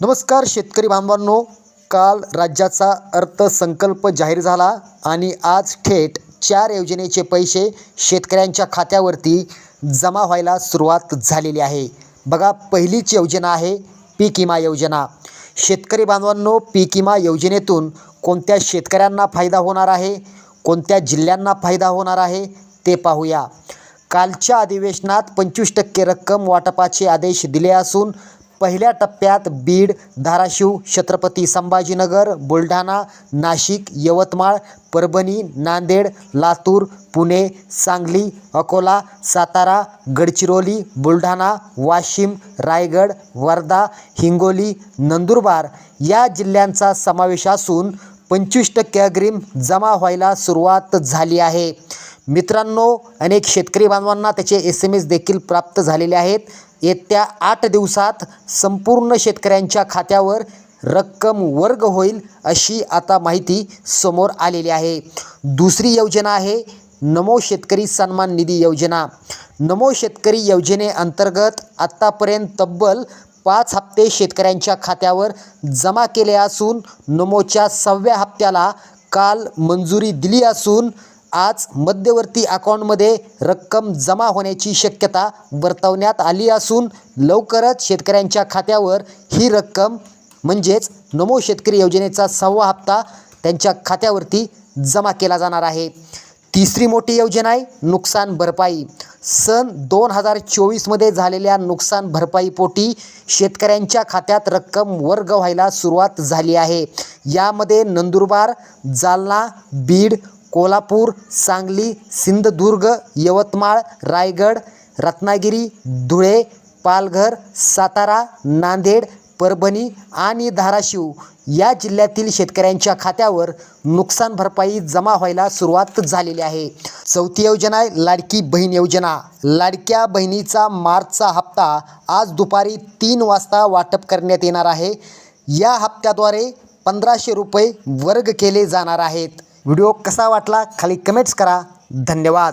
नमस्कार शेतकरी बांधवांनो काल राज्याचा अर्थसंकल्प जाहीर झाला आणि आज थेट चार योजनेचे पैसे शेतकऱ्यांच्या खात्यावरती जमा व्हायला सुरुवात झालेली आहे. बघा पहिलीच योजना आहे पीक विमा योजना. शेतकरी बांधवांनो पीक विमा योजनेतून कोणत्या शेतकऱ्यांना फायदा होणार आहे कोणत्या जिल्ह्यांना फायदा होणार आहे ते पाहूया. कालच्या अधिवेशनात पंचवीस टक्के रक्कम वाटपाचे आदेश दिले असून पहिल्या टप्प्यात बीड धाराशिव छत्रपती संभाजीनगर बुलढाणा नाशिक यवतमाळ परभणी नांदेड लातूर पुणे सांगली अकोला सातारा गडचिरोली बुलढाणा वाशिम रायगड वर्धा हिंगोली नंदुरबार या जिल्ह्यांचा समावेश असून पंचवीस टक्के अग्रिम जमा व्हायला सुरुवात झाली आहे. मित्रांनो अनेक शेतकरी बांधवांना त्याचे एस एम एस देखील प्राप्त झालेले आहेत. येत्या आठ दिवसात संपूर्ण शेतकऱ्यांच्या खात्यावर रक्कम वर्ग होईल अशी आता माहिती समोर आलेली आहे. दुसरी योजना आहे नमो शेतकरी सन्मान निधी योजना. नमो शेतकरी योजनेअंतर्गत आत्तापर्यंत तब्बल पाच हप्ते शेतकऱ्यांच्या खात्यावर जमा केले असून नमोच्या सहाव्या हप्त्याला काल मंजुरी दिली असून आज मध्यवर्ती अकाउंटमध्ये रक्कम जमा होण्याची शक्यता वर्तवण्यात आली असून लवकरच शेतकऱ्यांच्या खात्यावर ही रक्कम म्हणजेच नमो शेतकरी योजनेचा सहावा हप्ता त्यांच्या खात्यावरती जमा केला जाणार आहे. तिसरी मोठी योजना आहे नुकसान भरपाई. सन दोन हजार चोवीसमध्ये झालेल्या नुकसान भरपाईपोटी शेतकऱ्यांच्या खात्यात रक्कम वर्ग व्हायला सुरुवात झाली आहे. यामध्ये नंदुरबार जालना बीड कोल्हापूर सांगली सिंधुदुर्ग यवतमाळ रायगड रत्नागिरी धुळे पालघर सातारा नांदेड परभणी आणि धाराशिव या जिल्ह्यातील शेतकऱ्यांच्या खात्यावर नुकसान भरपाई जमा व्हायला सुरुवात झालेली आहे. चौथी योजना आहे लाडकी बहीण योजना. लाडक्या बहिणीचा मार्चचा हप्ता आज दुपारी तीन वाजता वाटप करण्यात येणार आहे. या हप्त्याद्वारे पंधराशे रुपये वर्ग केले जाणार आहेत. व्हिडिओ कसा वाटला खाली कमेंट्स करा. धन्यवाद.